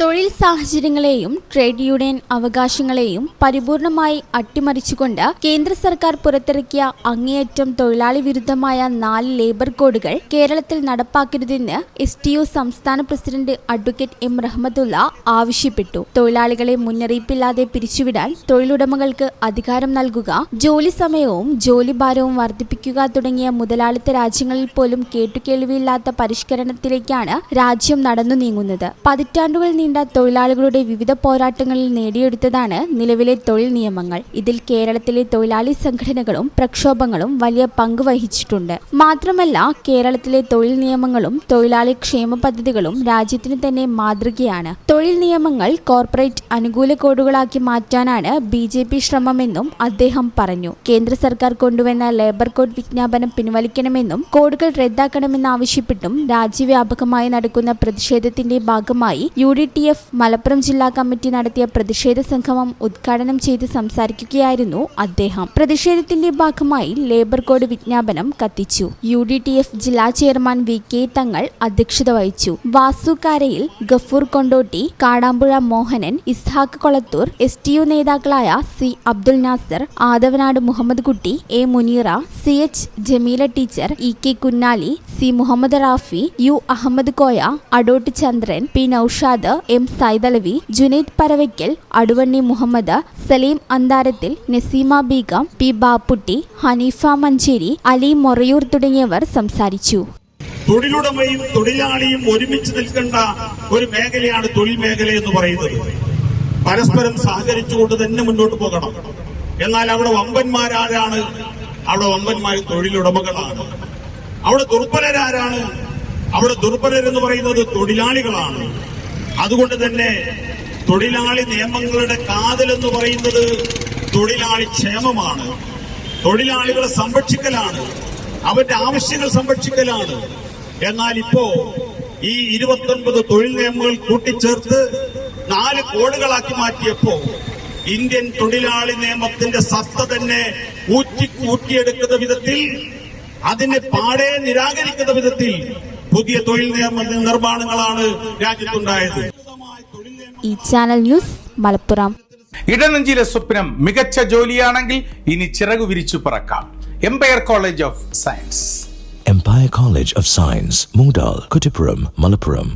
തൊഴിൽ സാഹചര്യങ്ങളെയും trade union അവകാശങ്ങളെയും പരിപൂർണമായി അട്ടിമറിച്ചുകൊണ്ട് കേന്ദ്ര സർക്കാർ പുറത്തിറക്കിയ അങ്ങേയറ്റം തൊഴിലാളി വിരുദ്ധമായ നാല് ലേബർ കോഡുകൾ കേരളത്തിൽ നടപ്പാക്കരുതെന്ന് എസ് ടി യു സംസ്ഥാന പ്രസിഡന്റ് അഡ്വക്കേറ്റ് എം റഹ്മത്തുള്ള ആവശ്യപ്പെട്ടു. തൊഴിലാളികളെ മുന്നറിയിപ്പില്ലാതെ പിരിച്ചുവിടാൻ തൊഴിലുടമകൾക്ക് അധികാരം നൽകുക ജോലി സമയവും ജോലി ഭാരവും വർദ്ധിപ്പിക്കുക തുടങ്ങിയ മുതലാളിത്ത രാജ്യങ്ങളിൽ പോലും കേട്ടുകേൾവിയില്ലാത്ത പരിഷ്കരണത്തിലേക്കാണ് രാജ്യം നടന്നു നീങ്ങുന്നത്. പതിറ്റാണ്ടുകൾ നീണ്ട തൊഴിലാളികളുടെ വിവിധ പോരാട്ടങ്ങളിൽ നേടിയെടുത്തതാണ് നിലവിലെ തൊഴിൽ നിയമങ്ങൾ. ഇതിൽ കേരളത്തിലെ തൊഴിലാളി സംഘടനകളും പ്രക്ഷോഭങ്ങളും വലിയ പങ്ക് വഹിച്ചിട്ടുണ്ട്. മാത്രമല്ല കേരളത്തിലെ തൊഴിൽ നിയമങ്ങളും തൊഴിലാളി ക്ഷേമ പദ്ധതികളും രാജ്യത്തിന് തന്നെ മാതൃകയാണ്. തൊഴിൽ നിയമങ്ങൾ കോർപ്പറേറ്റ് അനുകൂല കോഡുകളാക്കി മാറ്റാനാണ് ബി ജെ പി ശ്രമമെന്നും അദ്ദേഹം പറഞ്ഞു. കേന്ദ്ര സർക്കാർ കൊണ്ടുവന്ന ലേബർ കോഡ് വിജ്ഞാപനം പിൻവലിക്കണമെന്നും കോഡുകൾ റദ്ദാക്കണമെന്നാവശ്യപ്പെട്ടും രാജ്യവ്യാപകമായി നടക്കുന്ന പ്രതിഷേധത്തിന്റെ ഭാഗമായി U D T F Malappuram ജില്ലാ കമ്മിറ്റി നടത്തിയ പ്രതിഷേധ സംഗമം ഉദ്ഘാടനം ചെയ്ത് സംസാരിക്കുകയായിരുന്നു അദ്ദേഹം. പ്രതിഷേധത്തിന്റെ ഭാഗമായി ലേബർ കോഡ് വിജ്ഞാപനം കത്തിച്ചു. യു ഡി ടി എഫ് ജില്ലാ ചെയർമാൻ വി കെ തങ്ങൾ അധ്യക്ഷത വഹിച്ചു. വാസുകാരയിൽ Gafoor Kondotty Kadampuzha Mohanan Ishaq Kolathur S T U നേതാക്കളായ C Abdul Nasar Athavanad Muhammed Kutty A Muneera C H Jameela teacher E K Kunnali C Muhammed Rafi U Ahammed Koya Adott Chandran P Noushad M Saithalavi Junaid Paravakkal Aduvanni Muhammed Saleem അന്താരത്തിൽ Naseema Beegum P Bapputty Hanifa Manjeri Ali Morayur തുടങ്ങിയവർ സംസാരിച്ചു. തൊഴിലുടമയും തൊഴിലാളിയും ഒരുമിച്ച് നിൽക്കേണ്ട ഒരു മേഖലയാണ് തൊഴിൽ മേഖല എന്ന് പറയുന്നത്. പരസ്പരം സഹകരിച്ചുകൊണ്ട് തന്നെ മുന്നോട്ട് പോകണം. എന്നാൽ അവിടെ വമ്പന്മാരാരാണ്? അവിടെ വമ്പന്മാർ തൊഴിലുടമകളാണ്. അവിടെ ദുർബലരാരാണ്? അവിടെ ദുർബലരെന്ന് പറയുന്നത് തൊഴിലാളികളാണ്. അതുകൊണ്ട് തന്നെ തൊഴിലാളി നിയമങ്ങളുടെ കാതൽ എന്ന് പറയുന്നത് തൊഴിലാളി ക്ഷേമമാണ്. തൊഴിലാളികളെ സംരക്ഷിക്കലാണ്. അവന്റെ ആവശ്യങ്ങൾ സംരക്ഷിക്കലാണ്. എന്നാൽ ഇപ്പോ ഈ ഇരുപത്തൊൻപത് തൊഴിൽ നിയമങ്ങൾ കൂട്ടിച്ചേർത്ത് നാല് കോടുകളാക്കി മാറ്റിയപ്പോ ഇന്ത്യൻ തൊഴിലാളി നിയമത്തിന്റെ സത്ത തന്നെ ഊറ്റി കൂട്ടിയെടുക്കുന്ന വിധത്തിൽ അതിനെ പാടെ നിരാകരിക്കുന്ന വിധത്തിൽ പുതിയ തൊഴിൽ നിയമ നിർമ്മാണങ്ങളാണ് രാജ്യത്തുണ്ടായത്. ഈ ചാനൽ ന്യൂസ് മലപ്പുറം. ഇടനഞ്ചിലെ സ്വപ്നം മികച്ച ജോലിയാണെങ്കിൽ ഇനി ചിറകു വിരിച്ചു പറക്കാം. Empire College of Science Empire College of Science Mungdal, Kuttipuram, Malappuram.